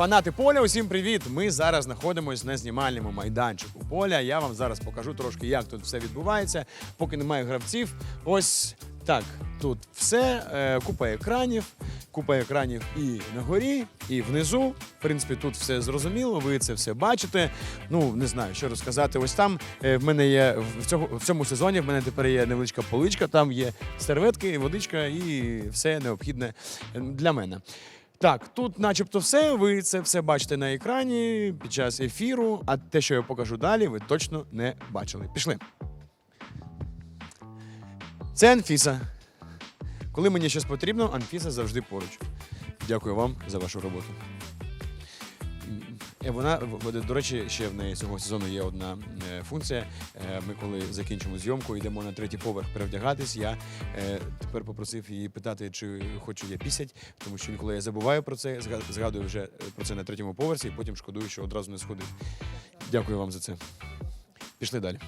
Фанати поля, усім привіт! Ми зараз знаходимося на знімальному майданчику поля. Я вам зараз покажу трошки, як тут все відбувається. Поки немає гравців. Ось так. Тут все, е, купа екранів, купа екранів і на горі, і внизу. В принципі, тут все зрозуміло, ви це все бачите. Ну, не знаю, що розказати. Ось там е, в мене є в цьому, в цьому сезоні. В мене тепер є невеличка поличка, там є серветки, водичка і все необхідне для мене. Так, тут, начебто, все. Ви це все бачите на екрані під час ефіру. А те, що я покажу далі, ви точно не бачили. Пішли. Це Анфіса. Коли мені щось потрібно, Анфіса завжди поруч. Дякую вам за вашу роботу. Е, Вона, до речі, ще в неї цього сезону є одна е, функція. Е, Ми, коли закінчимо зйомку, йдемо на третій поверх перевдягатись. Я тепер попросив її питати, чи хочу я пісять, тому що інколи я забуваю про це, згадую вже про це на третьому поверсі, і потім шкодую, що одразу не сходив. Дякую вам за це. Пішли далі.